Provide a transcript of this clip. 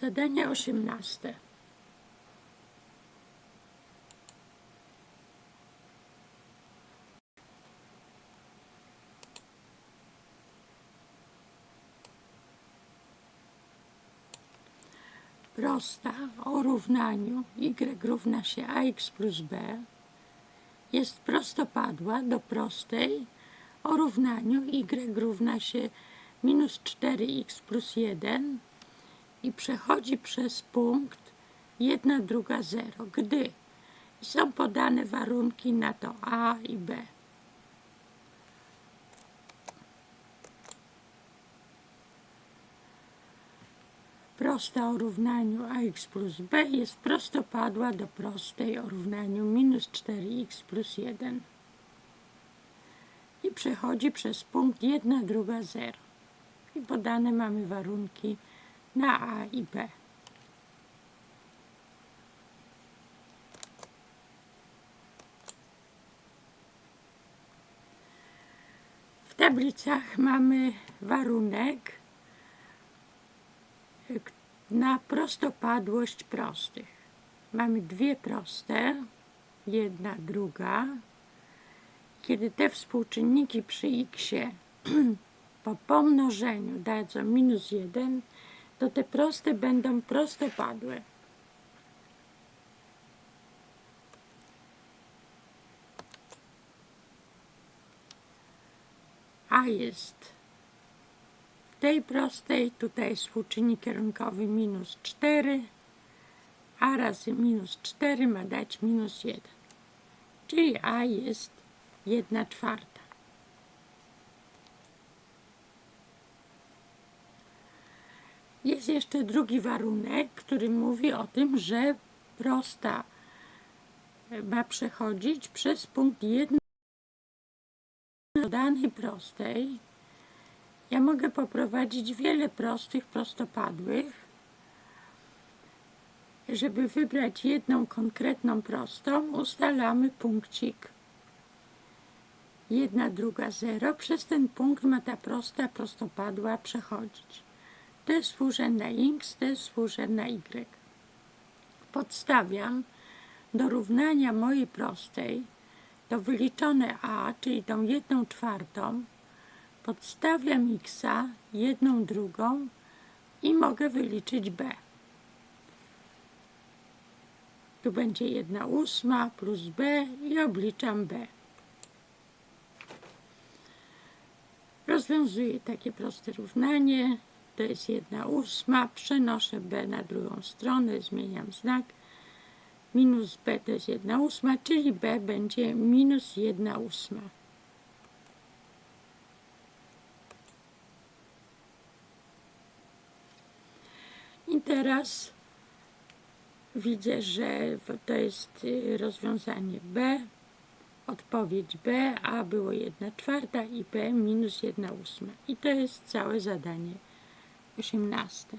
Zadanie osiemnaste. Prosta o równaniu y równa się ax plus b jest prostopadła do prostej o równaniu y równa się minus 4x plus 1 i przechodzi przez punkt 1 druga 0, gdy są podane warunki na to a i b. Prosta o równaniu ax plus b jest prostopadła do prostej o równaniu minus 4x plus 1 i przechodzi przez punkt 1 druga 0 i podane mamy warunki na a i b. W tablicach mamy warunek k- na prostopadłość prostych. Mamy dwie proste, jedna, druga. Kiedy te współczynniki przy x po pomnożeniu dadzą minus 1, to te proste będą prostopadłe. A jest w tej prostej, tutaj współczynnik kierunkowy minus 4, a razy minus 4 ma dać minus 1. Czyli a jest 1 czwarta. Jest jeszcze drugi warunek, który mówi o tym, że prosta ma przechodzić przez punkt 1 danej prostej. Ja mogę poprowadzić wiele prostych, prostopadłych. Żeby wybrać jedną konkretną prostą, ustalamy punkcik. Jedna, druga, zero. Przez ten punkt ma ta prosta, prostopadła przechodzić. To jest współrzędna x, to jest współrzędna y. Podstawiam do równania mojej prostej to wyliczone a, czyli tą jedną czwartą, podstawiam x, jedną drugą i mogę wyliczyć b. Tu będzie jedna ósma plus b i obliczam b. Rozwiązuję takie proste równanie. To jest jedna ósma. Przenoszę b na drugą stronę, zmieniam znak. Minus b to jest jedna ósma, czyli b będzie minus jedna ósma. I teraz widzę, że to jest y, rozwiązanie b, odpowiedź b, a było jedna czwarta i b minus jedna ósma. I to jest całe zadanie osiemnaste.